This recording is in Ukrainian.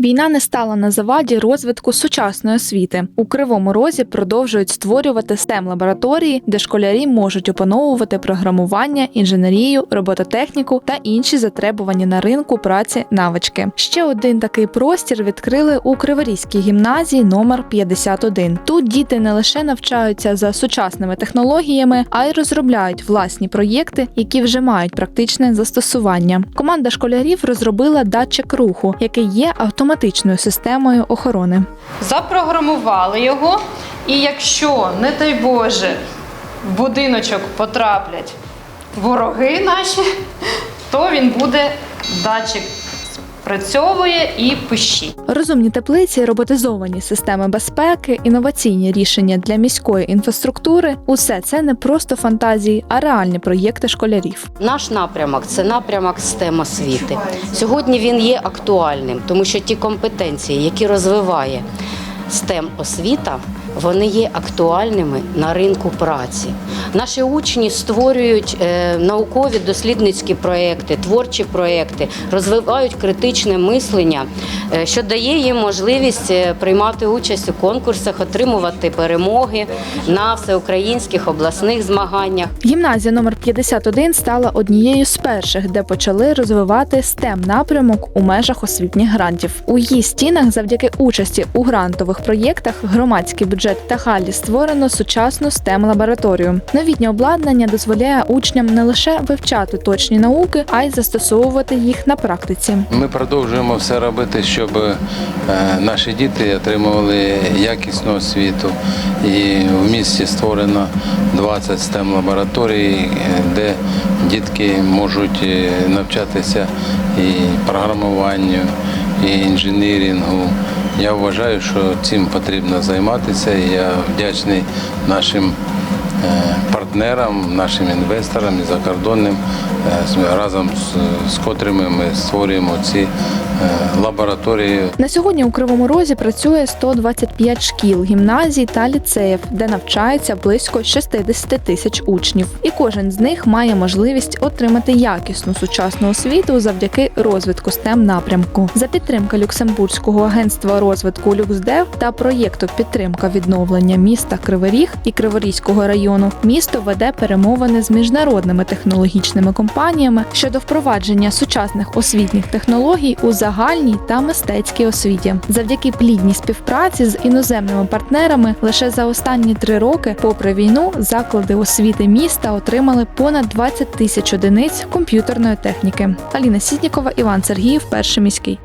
Війна не стала на заваді розвитку сучасної освіти. У Кривому Розі продовжують створювати stem лабораторії, де школярі можуть опановувати програмування, інженерію, робототехніку та інші затребувані на ринку праці навички. Ще один такий простір відкрили у Криворізькій гімназії номер 51. Тут діти не лише навчаються за сучасними технологіями, а й розробляють власні проєкти, які вже мають практичне застосування. Команда школярів розробила датчик руху, який є автоматичною системою охорони. Запрограмували його, і якщо, не дай Боже, в будиночок потраплять вороги наші, то він буде датчик спрацьовує і пищить. Розумні теплиці, роботизовані системи безпеки, інноваційні рішення для міської інфраструктури усе це не просто фантазії, а реальні проєкти школярів. Наш напрямок це напрямок STEM освіти. Сьогодні він є актуальним, тому що ті компетенції, які розвиває STEM освіта, вони є актуальними на ринку праці. Наші учні створюють е, наукові дослідницькі проекти, творчі проекти, розвивають критичне мислення, е, що дає їм можливість е, приймати участь у конкурсах, отримувати перемоги на всеукраїнських обласних змаганнях. Гімназія номер 51 стала однією з перших, де почали розвивати stem напрямок у межах освітніх грантів. У її стінах, завдяки участі у грантових проєктах, громадські громадський бюджет та халі створено сучасну stem лабораторію. Новітнє обладнання дозволяє учням не лише вивчати точні науки, а й застосовувати їх на практиці. Ми продовжуємо все робити, щоб е, наші діти отримували якісну освіту. І в місті створено 20 STEM лабораторій, е, де дітки можуть е, навчатися і програмуванню, і інженірінгу. Я вважаю, що цим потрібно займатися. Я вдячний нашим партнерам, нашим інвесторам і закордонним, е, разом з, з котрими ми створюємо ці е, лабораторії На сьогодні у Кривому Розі працює 125 шкіл, гімназій та ліцеїв, де навчається близько 60 тисяч учнів. І кожен з них має можливість отримати якісну сучасну освіту завдяки розвитку STEM напрямку. За підтримки Люксембурзького агентства розвитку «Люксдев» та проєкту підтримка відновлення міста Кривий і Криворізького району. Місто веде перемовини з міжнародними технологічними компаніями щодо впровадження сучасних освітніх технологій у загальній та мистецькій освіті. Завдяки плідній співпраці з іноземними партнерами лише за останні три роки, попри війну, заклади освіти міста отримали понад 20 тисяч одиниць комп'ютерної техніки. Аліна Сітнікова, Іван Сергіїв, перший міський.